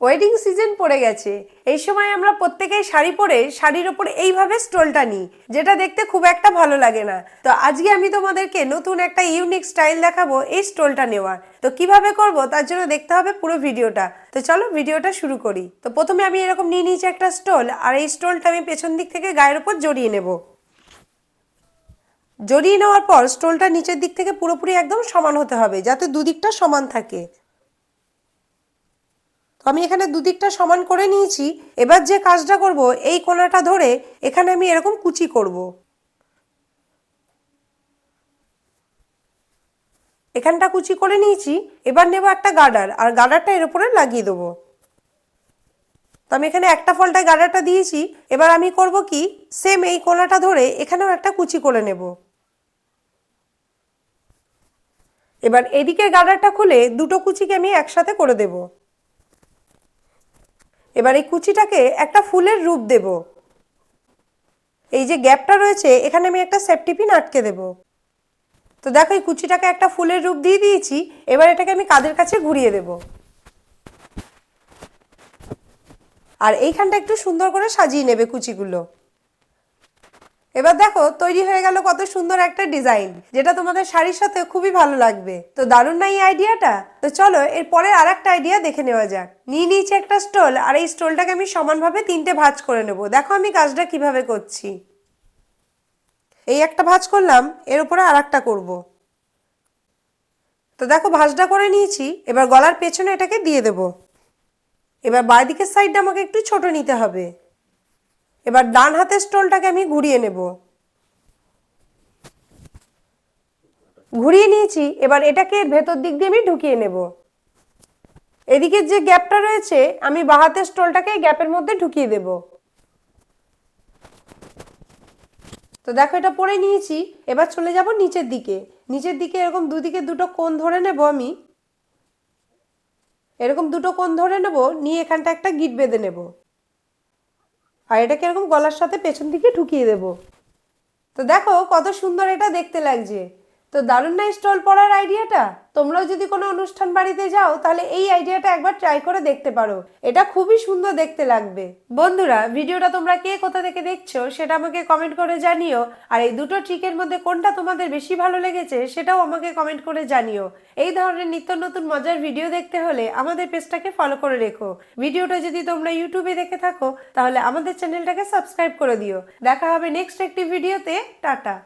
Wedding season পড়ে গেছে। এই সময় আমরা প্রত্যেকেই শাড়ি পরে শাড়ির ওপর এইভাবে স্টোলটা নিই, যেটা দেখতে খুব একটা ভালো লাগে না। তো আজকে আমি তোমাদেরকে নতুন একটা ইউনিক স্টাইল দেখাবো এই স্টোলটা নেওয়ার। তো কীভাবে করব তার জন্য দেখতে হবে পুরো ভিডিওটা। তো চলো ভিডিওটা শুরু করি। তো প্রথমে আমি এরকম নিয়ে নিয়েছি একটা স্টোল, আর এই স্টোলটা আমি পেছন দিক থেকে গায়ের ওপর জড়িয়ে নেব। জড়িয়ে নেওয়ার পর স্টোলটা নিচের দিক থেকে পুরোপুরি একদম সমান হতে হবে, যাতে দুদিকটা সমান থাকে। আমি এখানে দুদিকটা সমান করে নিয়েছি। এবার যে কাজটা করব, এই কোনাটা ধরে এখানে আমি এরকম কুচি করব। এখানটা কুচি করে নিয়েছি, এবার নেব একটা গার্ডার, আর গার্ডারটা এর উপরে লাগিয়ে দেবো। তো আমি এখানে একটা ফলটায় গার্ডারটা দিয়েছি, এবার আমি করব কি সেম এই কোনাটা ধরে এখানেও একটা কুচি করে নেব। এবার এদিকের গার্ডারটা খুলে দুটো কুচিকে আমি একসাথে করে দেব। এবার এই কুচিটাকে একটা ফুলের রূপ দেব। এই যে গ্যাপটা রয়েছে, এখানে আমি একটা সেফটি পিন আটকে দেব। তো দেখো, এই কুচিটাকে একটা ফুলের রূপ দিয়ে দিয়েছি, এবার এটাকে আমি কাদের কাছে ঘুরিয়ে দেব? আর এইখানটা একটু সুন্দর করে সাজিয়ে নেবে কুচিগুলো। এবার দেখো, তৈরি হয়ে গেল কত সুন্দর একটা ডিজাইন, যেটা তোমাদের শাড়ির সাথে খুবই ভালো লাগবে। তো দারুণ না এই আইডিয়াটা? তো চলো এরপরে আর একটা আইডিয়া দেখে নেওয়া যাক। নিয়ে নিয়েছি একটা স্টোল, আর এই স্টোলটাকে আমি সমানভাবে তিনটে ভাঁজ করে নেব। দেখো আমি কাজটা কীভাবে করছি। এই একটা ভাঁজ করলাম, এর উপরে আর একটা করব। তো দেখো, ভাঁজটা করে নিয়েছি, এবার গলার পেছনে এটাকে দিয়ে দেব। এবার বাইদিকের সাইডটা আমাকে একটু ছোট নিতে হবে। এবার ডান হাতের স্টোলটাকে আমি ঘুরিয়ে নেব। ঘুরিয়ে নিয়েছি, এবার এটাকে ভেতর দিক দিয়ে আমি ঢুকিয়ে নেব। এদিকের যে গ্যাপটা রয়েছে, আমি বাঁ হাতের স্টোলটাকে গ্যাপের মধ্যে ঢুকিয়ে দেব। তো দেখো, এটা পরে নিয়েছি, এবার চলে যাব নিচের দিকে। নিচের দিকে এরকম দুদিকে দুটো কোণ ধরে নেব আমি। এরকম দুটো কোণ ধরে নেব, নিয়ে এখানটা একটা গিট বেঁধে নেব। আর এটাকে এরকম গলার সাথে পেছন দিকে ঢুকিয়ে দেব। তো দেখো কত সুন্দর এটা দেখতে লাগছে। তো দারুণ না স্টল পড়ার আইডিয়াটা তোমরাও যদি কোনো অনুষ্ঠান বাড়িতে যাও, তাহলে এই আইডিয়াটা একবার ট্রাই করে দেখতে পারো। এটা খুবই সুন্দর দেখতে লাগবে। বন্ধুরা, ভিডিওটা তোমরা কে কোথা থেকে দেখছ, সেটা আমাকে কমেন্ট করে জানিও। আর এই দুটো ট্রিকের মধ্যে কোনটা তোমাদের বেশি ভালো লেগেছে, সেটাও আমাকে কমেন্ট করে জানিও। এই ধরনের নিত্য নতুন মজার ভিডিও দেখতে হলে আমাদের পেজটাকে ফলো করে রেখো। ভিডিওটা যদি তোমরা ইউটিউবে দেখে থাকো, তাহলে আমাদের চ্যানেলটাকে সাবস্ক্রাইব করে দিও। দেখা হবে নেক্সট একটি ভিডিওতে টাটা!